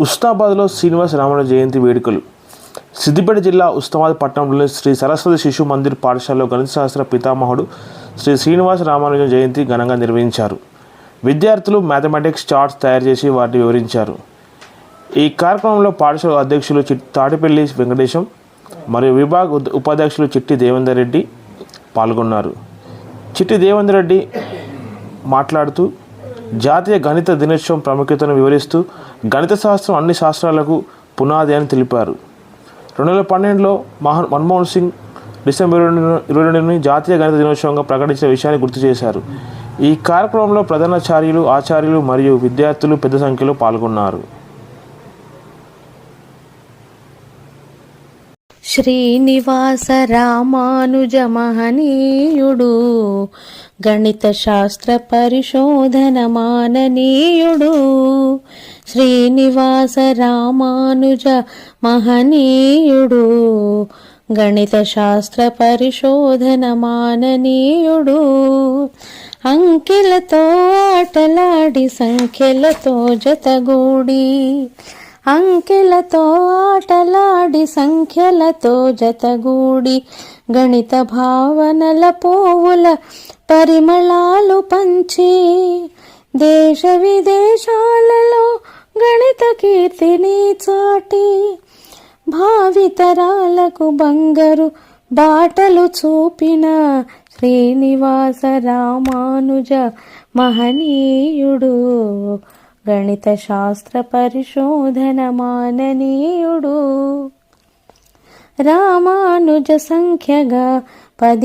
ఉస్నాబాద్లో శ్రీనివాస రామణ జయంతి వేడుకలు. సిద్దిపేట జిల్లా ఉస్నాబాద్ పట్టణంలోని శ్రీ సరస్వతి శిశు మందిర్ పాఠశాలలో గణిత శాస్త్ర పితామహుడు శ్రీ శ్రీనివాస రామానుజన్ జయంతి ఘనంగా నిర్వహించారు. విద్యార్థులు మ్యాథమెటిక్స్ చార్ట్స్ తయారు చేసి వాటిని వివరించారు. ఈ కార్యక్రమంలో పాఠశాల అధ్యక్షులు చిట్ తాటిపల్లి వెంకటేశం మరియు విభాగ ఉపాధ్యక్షులు చిట్టి దేవేందర్ రెడ్డి పాల్గొన్నారు. చిట్టి దేవేందర్ రెడ్డి మాట్లాడుతూ జాతీయ గణిత దినోత్సవం ప్రాముఖ్యతను వివరిస్తూ గణిత శాస్త్రం అన్ని శాస్త్రాలకు పునాది అని తెలిపారు. రెండు వేల పన్నెండులో మహా మన్మోహన్ సింగ్ డిసెంబర్ ఇరవై ఇరవై రెండుని జాతీయ గణిత దినోత్సవంగా ప్రకటించిన విషయాన్ని గుర్తు చేశారు. ఈ కార్యక్రమంలో ప్రధానాచార్యులు ఆచార్యులు మరియు విద్యార్థులు పెద్ద సంఖ్యలో పాల్గొన్నారు. శ్రీనివాస రామానుజ మహనీయుడు గణిత శాస్త్ర పరిశోధన మాననీయుడు శ్రీనివాస రామానుజ మహనీయుడు గణిత శాస్త్ర పరిశోధన మాననీయుడు. అంకెలతో ఆటలాడి సంఖ్యలతో జతగూడి అంకెలతో ఆటలాడి సంఖ్యలతో జతగూడి గణిత భావనల పోవుల పరిమళాలు పంచి దేశ విదేశాలలో గణిత కీర్తిని చాటి భావితరాలకు బంగారు బాటలు చూపిన శ్రీనివాస రామానుజ మహనీయుడు. గణిత శాస్త్ర పరిశోధన మాననీయుడు. రామానుజ సంఖ్యగా పది